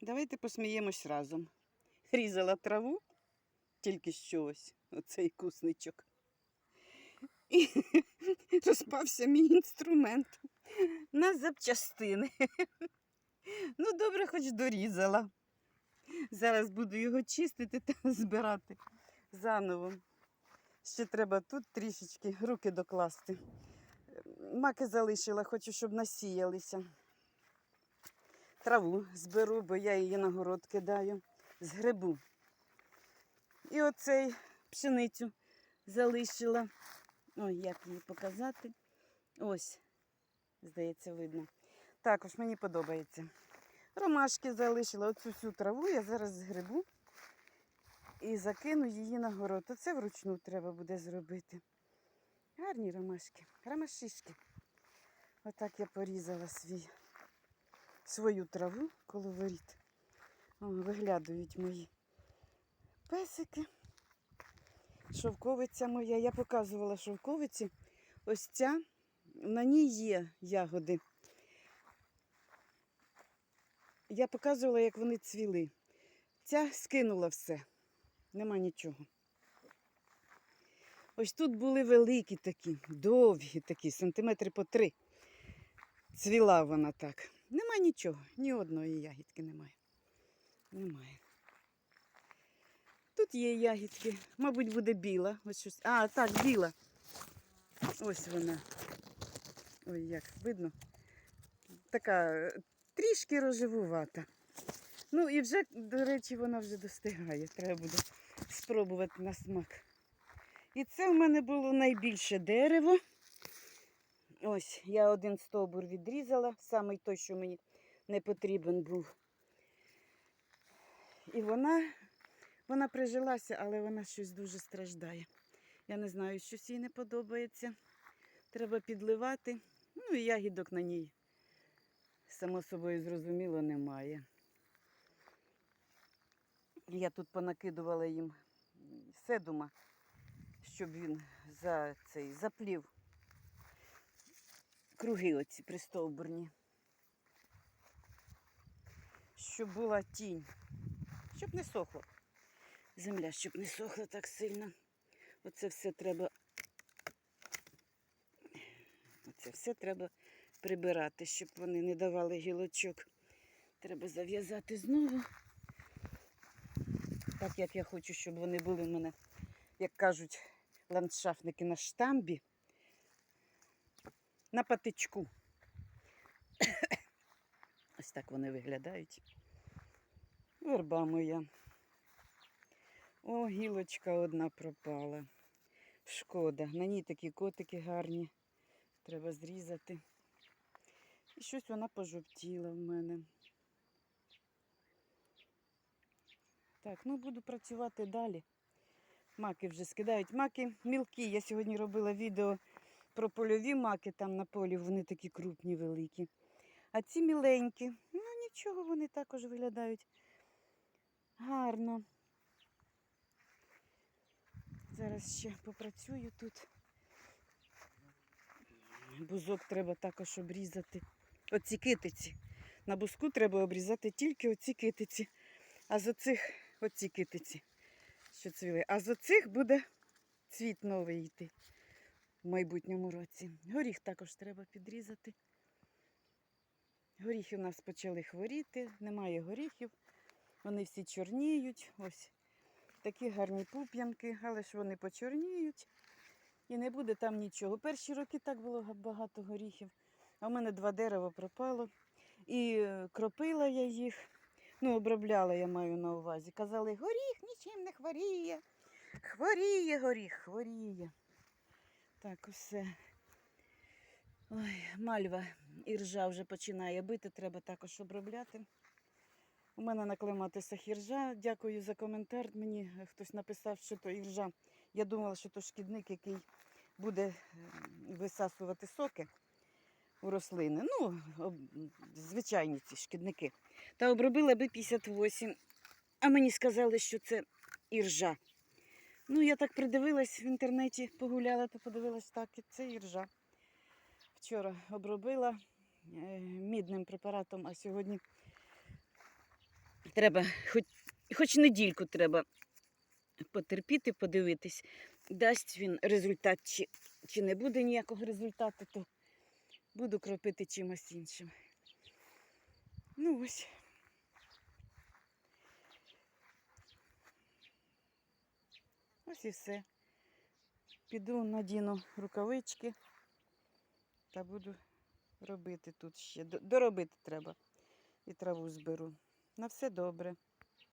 Давайте посміємось разом. Різала траву, тільки що ось, оцей кусничок. І розпався мій інструмент на запчастини. Ну, добре, хоч дорізала. Зараз буду його чистити та збирати заново. Ще треба тут трішечки руки докласти. Маки залишила, хочу, щоб насіялися. Траву зберу, бо я її на город кидаю з грибу. І оцей пшеницю залишила. Ой, як її показати. Ось, здається, видно. Також мені подобається. Ромашки залишила. Оцю всю траву я зараз згребу і закину її на город. Оце вручну треба буде зробити. Гарні ромашки, ромашишки. Отак я порізала свій, свою траву коло воріт. Виглядають мої песики. Шовковиця моя. Я показувала шовковиці. Ось ця, на ній є ягоди. Я показувала, як вони цвіли. Ця скинула все. Нема нічого. Ось тут були великі такі, довгі такі, сантиметри по три. Цвіла вона так. Нема нічого, ні одної ягідки немає. Немає. Тут є ягідки. Мабуть, буде біла. Ось щось. А, так, біла. Ось вона. Ой, як видно. Така е, трішки рожевувата. Ну і вже, до речі, вона вже достигає. Треба буде спробувати на смак. І це в мене було найбільше дерево. Ось, я один стовбур відрізала, самий той, що мені не потрібен був. І вона, вона прижилася, але вона щось дуже страждає. Я не знаю, щось їй не подобається. Треба підливати. Ну і ягідок на ній, само собою зрозуміло, немає. Я тут понакидувала їм седума, щоб він за цей заплів круги оці пристовбурні. Щоб була тінь, щоб не сохло. Земля, щоб не сохла так сильно. Оце все треба. Оце все треба прибирати, щоб вони не давали гілочок. Треба зав'язати знову. Так як я хочу, щоб вони були в мене, як кажуть, ландшафтники на штамбі, на патичку. Ось так вони виглядають. Верба моя. О, гілочка одна пропала. Шкода. На ній такі котики гарні. Треба зрізати. І щось вона пожовтіла в мене. Так, ну буду працювати далі. Маки вже скидають. Маки мілкі. Я сьогодні робила відео про польові маки там на полі, вони такі крупні, великі. А ці міленькі, ну нічого, вони також виглядають гарно. Зараз ще попрацюю тут. Бузок треба також обрізати. Оці китиці. На бузку треба обрізати тільки оці китиці. А з оцих оці китиці, що цвіли. А з оцих буде цвіт новий йти в майбутньому році. Горіх також треба підрізати. Горіхи у нас почали хворіти, немає горіхів. Вони всі чорніють. Ось такі гарні пуп'янки, але ж вони почорніють. І не буде там нічого. Перші роки так було багато горіхів. А в мене два дерева пропало. І е, кропила я їх. Ну, обробляла я маю на увазі. Казали, горіх нічим не хворіє. Хворіє горіх, хворіє. Так, усе. Ой, мальва іржа вже починає бити, треба також обробляти. У мене на клематисах іржа. Дякую за коментар. Мені хтось написав, що то іржа. Я думала, що то шкідник, який буде е, висасувати соки у рослини. Ну, звичайні ці шкідники. Та обробила би 58. А мені сказали, що це іржа. Ну, я так придивилась в інтернеті, погуляла, то подивилась так, і це іржа. Вчора обробила е, мідним препаратом, а сьогодні Треба, хоч, хоч недільку треба потерпіти, подивитись, дасть він результат, чи, чи не буде ніякого результату, то буду кропити чимось іншим. Ну ось. Ось і все. Піду надіну рукавички та буду робити тут ще. Доробити треба. І траву зберу. На все добре.